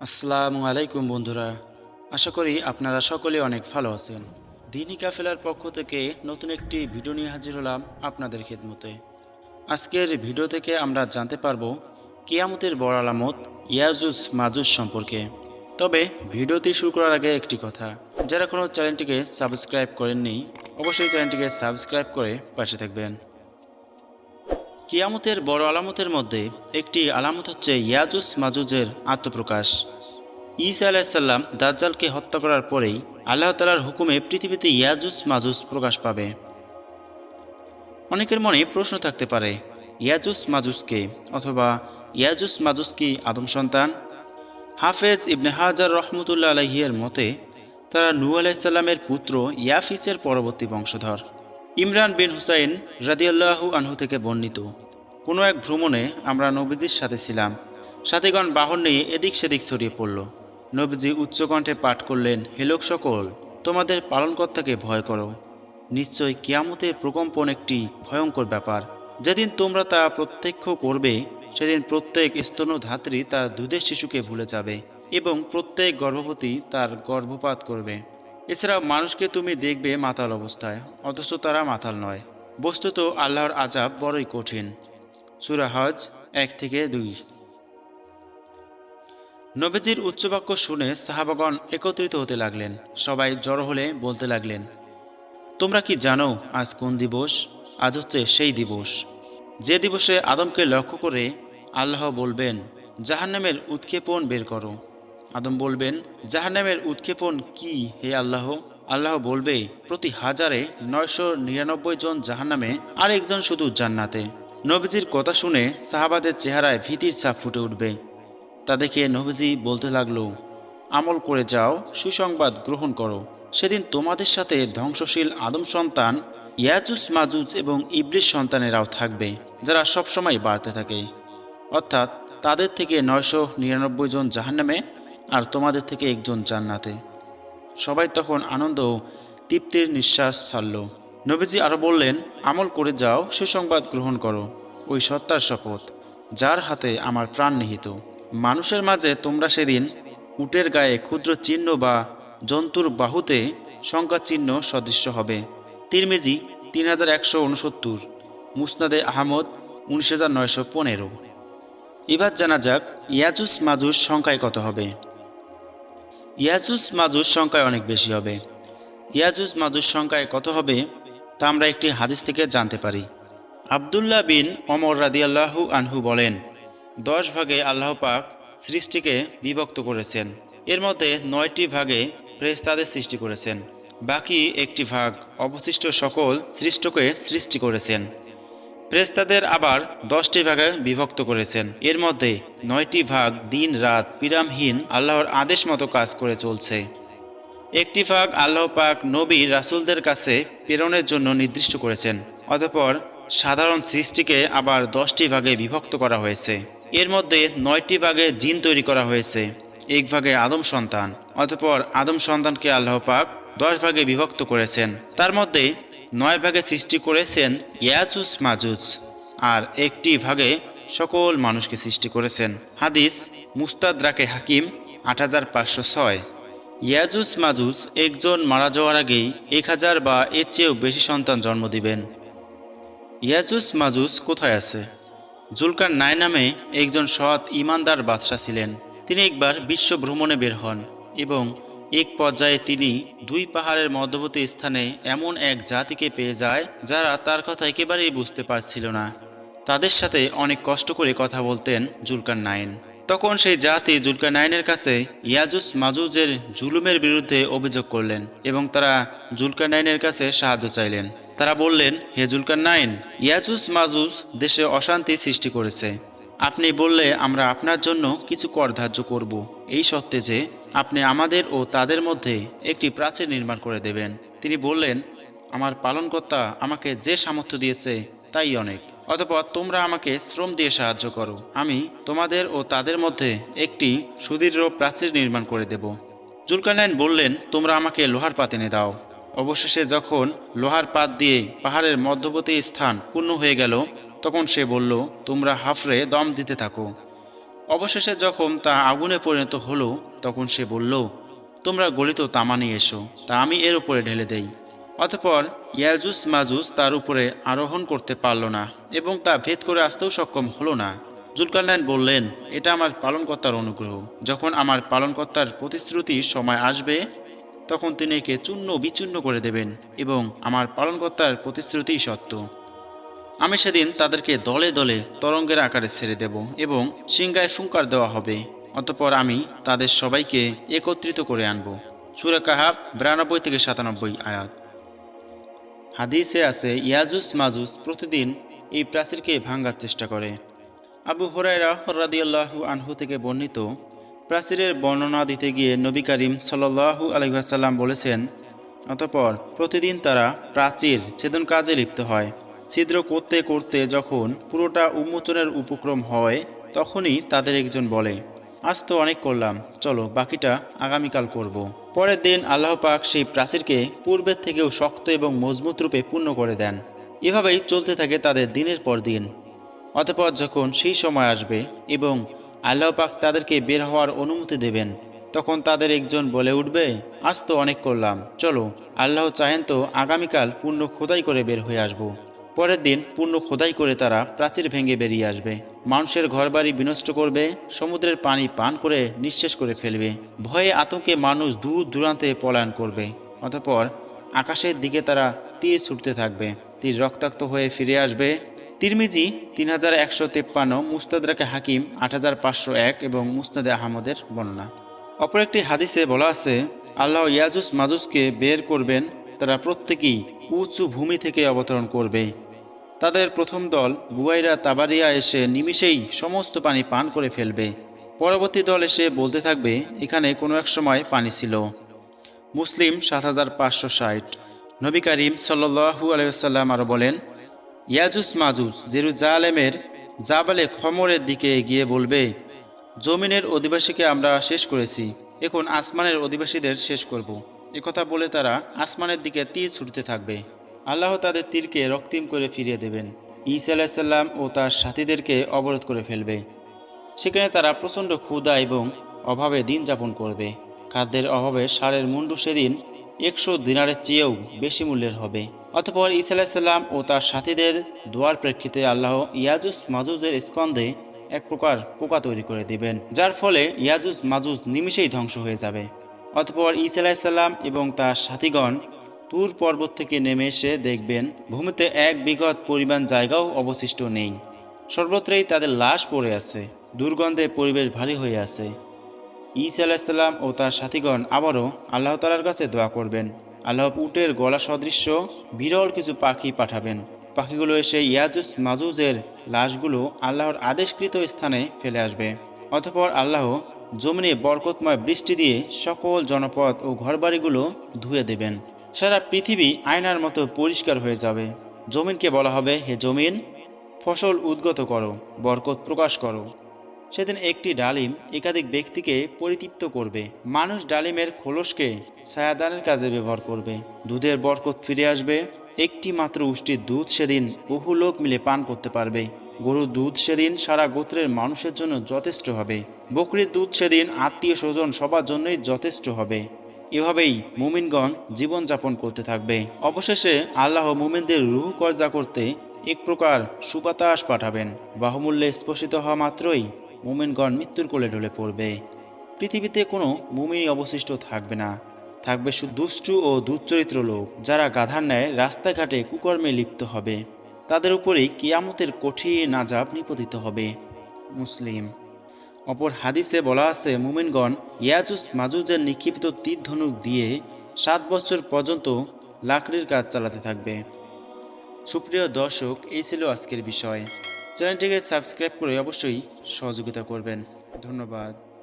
আসসালামু আলাইকুম বন্ধুরা। আশা করি আপনারা সকলে অনেক ভালো আছেন। দিনী কাফেলার পক্ষ থেকে নতুন একটি ভিডিও নিয়ে হাজির হলাম আপনাদের খেদমতে। আজকের ভিডিও থেকে আমরা জানতে পারব, কিয়ামতের বড় আলামত ইয়াজুজ মাজুস সম্পর্কে। তবে ভিডিওটি শুরু করার আগে একটি কথা, যারা কোনো চ্যানেলটিকে সাবস্ক্রাইব করেননি, অবশ্যই চ্যানেলটিকে সাবস্ক্রাইব করে পাশে থাকবেন। কিয়ামতের বড় আলামতের মধ্যে একটি আলামত হচ্ছে ইয়াজুস মাজুজের আত্মপ্রকাশ। ঈসা আলাইসাল্লাম দাজ্জালকে হত্যা করার পরেই আল্লাহ তালার হুকুমে পৃথিবীতে ইয়াজুস মাজুস প্রকাশ পাবে। অনেকের মনে প্রশ্ন থাকতে পারে, ইয়াজুস মাজুসকে অথবা ইয়াজুস মাজুস কি আদম সন্তান? হাফেজ ইবনে হাজার রহমতুল্লা আলহিয়ের মতে, তারা নূ আলাইসাল্লামের পুত্র ইয়াফিসের পরবর্তী বংশধর। ইমরান বিন হুসাইন রাদিয়াল্লাহু আনহু থেকে বর্ণিত। কোনো এক ভ্রমণে আমরা নবীজির সাথে ছিলাম। সাথীগণ বাহন নিয়ে এদিক সেদিক ছড়িয়ে পড়ল। নবীজি উচ্চকণ্ঠে পাঠ করলেন হেলোক সকল, তোমাদের পালনকর্তাকে ভয় করো। নিশ্চয় কিয়ামতে প্রকম্পন একটি ভয়ঙ্কর ব্যাপার। যেদিন তোমরা তা প্রত্যক্ষ করবে, সেদিন প্রত্যেক স্তনধাত্রী তার দুধের শিশুকে ভুলে যাবে এবং প্রত্যেক গর্ভবতী তার গর্ভপাত করবে। এছাড়া মানুষকে তুমি দেখবে মাতাল অবস্থায়, অথচ তারা মাতাল নয়। বস্তুত আল্লাহর আজাব বড়ই কঠিন। সুরা হজ এক থেকে দুই। নবীজির উচ্চবাক্য শুনে সাহাবাগণ একত্রিত হতে লাগলেন। সবাই জড়ো হলে বলতে লাগলেন, তোমরা কি জানো আজ কোন দিবস? আজ হচ্ছে সেই দিবস। যে দিবসে আদমকে লক্ষ্য করে আল্লাহ বলবেন, জাহান্নামের উৎক্ষেপণ বের করো। আদম বলবেন, জাহান্নামের উৎক্ষেপণ কি হে আল্লাহ? আল্লাহ বলবে, প্রতি হাজারে নয়শো নিরানব্বই জন জাহান্নামে আর একজন শুধু জান্নাতে। নবীজির কথা শুনে সাহাবাদের চেহারায় ভীতির ছাপ ফুটে উঠবে। তা দেখে নবীজি বলতে লাগল, আমল করে যাও, সুসংবাদ গ্রহণ করো। সেদিন তোমাদের সাথে ধ্বংসশীল আদম সন্তান, ইয়াজুস, মাজুজ এবং ইবলিশ সন্তানেরাও থাকবে, যারা সবসময় বাড়তে থাকে। অর্থাৎ তাদের থেকে নয়শো নিরানব্বই জন জাহান্নামে আর তোমাদের থেকে একজন জান্নাতে। সবাই তখন আনন্দ ও তৃপ্তির নিঃশ্বাস ছাড়ল। নবীজি আরও বললেন, আমল করে যাও, সুসংবাদ গ্রহণ করো, ওই সত্তার শপথ, যার হাতে আমার প্রাণ নিহিত। মানুষের মাঝে তোমরা সেদিন উটের গায়ে ক্ষুদ্র চিহ্ন বা জন্তুর বাহুতে সংখ্যা চিহ্ন সদৃশ্য হবে। তিরমিজি তিন হাজার একশো উনসত্তর, মুসনাদে আহমদ উনিশ হাজার নয়শো পনেরো। এবার জানা যাক ইয়াজুস মাজুস সংখ্যায় কত হবে। ইয়াজুস মাজুস সংখ্যায় অনেক বেশি হবে। ইয়াজুস মাজুস সংখ্যায় কত হবে, তা আমরা একটি হাদিস থেকে জানতে পারি। আবদুল্লাহ বিন অমর রাদিয়াল্লাহু আনহু বলেন, দশ ভাগে আল্লাহ পাক সৃষ্টিকে বিভক্ত করেছেন। এর মধ্যে নয়টি ভাগে প্রেস্তাদের সৃষ্টি করেছেন। বাকি একটি ভাগ অবশিষ্ট সকল সৃষ্টকে সৃষ্টি করেছেন। প্রেস্তাদের আবার দশটি ভাগে বিভক্ত করেছেন। এর মধ্যে নয়টি ভাগ দিন রাত বিরামহীন আল্লাহর আদেশ মতো কাজ করে চলছে। একটি ভাগ আল্লাহ পাক নবী রাসুলদের কাছে প্রেরণের জন্য নির্দিষ্ট করেছেন, অতঃপর সাধারণ সৃষ্টিকে আবার দশটি ভাগে বিভক্ত করা হয়েছে। এর মধ্যে নয়টি ভাগে জিন তৈরি করা হয়েছে, এক ভাগে আদম সন্তান, অতঃপর আদম সন্তানকে আল্লাহ পাক দশ ভাগে বিভক্ত করেছেন। তার মধ্যে নয় ভাগে সৃষ্টি করেছেন ইয়াজুস মাজুজ, আর একটি ভাগে সকল মানুষকে সৃষ্টি করেছেন। হাদিস মুস্তাদরাকে হাকিম, আট হাজার পাঁচশো ছয়। ইয়াজুস মাজুজ একজন মারা যাওয়ার আগেই এক হাজার বা এর চেয়েও বেশি সন্তান জন্ম দিবেন। ইয়াজুস মাজুস কোথায় আছে? জুলকার নাই নামে একজন সৎ ইমানদার বাদশাহ ছিলেন। তিনি একবার বিশ্ব ভ্রমণে বের হন এবং এক পর্যায়ে তিনি দুই পাহাড়ের মধ্যবর্তী স্থানে এমন এক জাতিকে পেয়ে যায় যারা তার কথা একেবারেই বুঝতে পারছিল না। তাদের সাথে অনেক কষ্ট করে কথা বলতেন জুলকার নাইন। তখন সেই জাতি জুলকার নাইনের কাছে ইয়াজুস মাজুজের জুলুমের বিরুদ্ধে অভিযোগ করলেন এবং তারা জুলকার নাইনের কাছে সাহায্য চাইলেন। তারা বললেন, হে জুলকার নাইন, ইয়াজুস মাজুজ দেশে অশান্তি সৃষ্টি করেছে। আপনি বললে আমরা আপনার জন্য কিছু কর ধার্য করব। এই সত্ত্বে যে আপনি আমাদের ও তাদের মধ্যে একটি প্রাচীর নির্মাণ করে দেবেন। তিনি বললেন, আমার পালনকর্তা আমাকে যে সামর্থ্য দিয়েছে, তাই অনেক। অতপর তোমরা আমাকে শ্রম দিয়ে সাহায্য করো। আমি তোমাদের ও তাদের মধ্যে একটি সুদৃঢ় প্রাচীর নির্মাণ করে দেব। জুলকারনাইন বললেন, তোমরা আমাকে লোহার পাত এনে দাও। অবশেষে যখন লোহার পাত দিয়ে পাহাড়ের মধ্যবর্তী স্থান পূর্ণ হয়ে গেল, তখন সে বলল, তোমরা হাফরে দম দিতে থাকো। অবশেষে যখন তা আগুনে পরিণত হলো, তখন সে বলল, তোমরা গলিত তামা নিয়ে এসো, তা আমি এর উপরে ঢেলে দেই। অতপর ইয়াজুস মাজুস তার উপরে আরোহণ করতে পারল না এবং তা ভেদ করে আসতেও সক্ষম হলো না। জুলকারনাইন বললেন, এটা আমার পালনকর্তার অনুগ্রহ। যখন আমার পালনকর্তার প্রতিশ্রুতি সময় আসবে, তখন তিনি একে চূর্ণ বিচূর্ণ করে দেবেন এবং আমার পালনকর্তার প্রতিশ্রুতিই সত্য। আমি সেদিন তাদেরকে দলে দলে তরঙ্গের আকারে ছেড়ে দেব এবং সিংগায় ফুঙ্কার দেওয়া হবে। অতপর আমি তাদের সবাইকে একত্রিত করে আনব। সুরা কাহাব বিরানব্বই থেকে সাতানব্বই আয়াত। হাদিসে আছে, ইয়াজুস মাজুস প্রতিদিন এই প্রাচীরকে ভাঙ্গার চেষ্টা করে। আবু হরাইরা রাদিয়াল্লাহু আনহু থেকে বর্ণিত প্রাচীরের বর্ণনা দিতে গিয়ে নবী করিম সাল্লাহু আলহাম বলেছেন, অতপর প্রতিদিন তারা প্রাচীর ছেদন কাজে লিপ্ত হয়। ছিদ্র করতে করতে যখন পুরোটা উন্মোচনের উপক্রম হয়, তখনই তাদের একজন বলে, আজ তো অনেক করলাম, চলো বাকিটা আগামীকাল করব। পরের দিন আল্লাহ পাক সেই প্রাচীরকে পূর্বের থেকেও শক্ত এবং মজবুত রূপে পূর্ণ করে দেন এভাবেই চলতে থাকে তাদের দিনের পর দিন অতপর যখন সেই সময় আসবে এবং আল্লাহ পাক তাদেরকে বের হওয়ার অনুমতি দেবেন, তখন তাদের একজন বলে উঠবে, আজ তো অনেক করলাম, চলো, আল্লাহ চাহেন তো আগামীকাল পূর্ণ খোদাই করে বের হয়ে আসব। পরের দিন পূর্ণ খোদাই করে তারা প্রাচীর ভেঙে বেরিয়ে আসবে। মানুষের ঘরবাড়ি বিনষ্ট করবে, সমুদ্রের পানি পান করে নিঃশেষ করে ফেলবে। ভয়ে আতঙ্কে মানুষ দূর দূরান্তে পলায়ন করবে। অতপর আকাশের দিকে তারা তীর ছুটতে থাকবে, তীর রক্তাক্ত হয়ে ফিরে আসবে। তিরমিজি তিন হাজার একশো তেপ্পান্ন মুস্তাদরাকে হাকিম আট হাজার পাঁচশো এক এবং মুস্তাদে আহমদের বর্ণনা। অপর একটি হাদিসে বলা আছে, আল্লাহ ইয়াজুস মাজুসকে বের করবেন, তারা প্রত্যেকেই উঁচু ভূমি থেকে অবতরণ করবে। তাদের প্রথম দল বুয়াইরা তাবারিয়া এসে নিমিষেই সমস্ত পানি পান করে ফেলবে। পরবর্তী দল এসে বলতে থাকবে, এখানে কোনো এক সময় পানি ছিল। মুসলিম সাত হাজার পাঁচশো ষাট। নবী করিম সাল্লু আলাইসাল্লাম আরও বলেন, ইয়াজুস মাজুস জেরুজালেমের জাবালে খমরের দিকে গিয়ে বলবে, জমিনের অধিবাসীকে আমরা শেষ করেছি, এখন আসমানের অধিবাসীদের শেষ করব। একথা বলে তারা আসমানের দিকে তীর ছুটতে থাকবে। আল্লাহ তাদের তীরকে রক্তিম করে ফিরিয়ে দেবেন। ঈসা আলাহিসাল্লাম ও তার সাথীদেরকে অবরোধ করে ফেলবে। সেখানে তারা প্রচণ্ড ক্ষুধা এবং অভাবে দিন যাপন করবে। খাদ্যের অভাবে সারের মুন্ডু সেদিন একশো দিনারের চেয়েও বেশি মূল্যের হবে। অতপর আলাহিসাল্লাম ও তার সাথীদের দোয়ার প্রেক্ষিতে আল্লাহ ইয়াজুস মাজুজের স্কন্ধে এক প্রকার পোকা তৈরি করে দিবেন, যার ফলে ইয়াজুজ মাজুজ নিমিষেই ধ্বংস হয়ে যাবে। অতপর আলাহিসাল্লাম এবং তার সাথীগণ তুর পর্বত থেকে নেমে এসে দেখবেন ভূমিতে এক বিঘত পরিমাণ জায়গাও অবশিষ্ট নেই। সর্বত্রই তাদের লাশ পড়ে আছে। দুর্গন্ধে পরিবেশ ভারী হয়ে আছে। ঈসা আলাহিসাল্লাম ও তার সাথীগণ আবারও আল্লাহ তালার কাছে দোয়া করবেন। আল্লাহ উটের গলা সদৃশ্য বিরল কিছু পাখি পাঠাবেন। পাখিগুলো এসে ইয়াজুস মাজুজের লাশগুলো আল্লাহর আদেশকৃত স্থানে ফেলে আসবে। অতপর আল্লাহ জমিনে বরকতময় বৃষ্টি দিয়ে সকল জনপদ ও ঘরবাড়িগুলো ধুয়ে দেবেন। সারা পৃথিবী আয়নার মতো পরিষ্কার হয়ে যাবে। জমিনকে বলা হবে, হে জমিন, ফসল উদ্গত করো, বরকত প্রকাশ করো। সেদিন একটি ডালিম একাধিক ব্যক্তিকে পরিতৃপ্ত করবে। মানুষ ডালিমের খোলসকে ছায়াদানের কাজে ব্যবহার করবে। দুধের বরকত ফিরে আসবে। একটি মাত্র উষ্টির দুধ সেদিন বহু লোক মিলে পান করতে পারবে। গরুর দুধ সেদিন সারা গোত্রের মানুষের জন্য যথেষ্ট হবে। বকরির দুধ সেদিন আত্মীয় স্বজন সবার জন্যই যথেষ্ট হবে। এভাবেই মুমিনগণ জীবনযাপন করতে থাকবে। অবশেষে আল্লাহ মুমিনদের রুহ কর্জা করতে এক প্রকার সুবাতাস পাঠাবেন। বাহুমূল্যে স্পর্শিত হওয়া মাত্রই মুমিনগণ মৃত্যুর কোলে ঢলে পড়বে। পৃথিবীতে কোনো মুমিনই অবশিষ্ট থাকবে না। থাকবে দুষ্টু ও দুচ্চরিত্র লোক, যারা গাধার ন্যায় রাস্তাঘাটে কুকর্মে লিপ্ত হবে। তাদের উপরেই কিয়ামতের কঠিন আজাব নিপতিত হবে। মুসলিম অপর হাদিসে বলা আছে, মুমিনগণ ইয়াজুস মাজুজের নিক্ষিপ্ত তীর ধনুক দিয়ে সাত বছর পর্যন্ত লাকড়ির কাজ চালাতে থাকবে। সুপ্রিয় দর্শক, এই ছিল আজকের বিষয়। চ্যানেলটিকে সাবস্ক্রাইব করে অবশ্যই সহযোগিতা করবেন। ধন্যবাদ।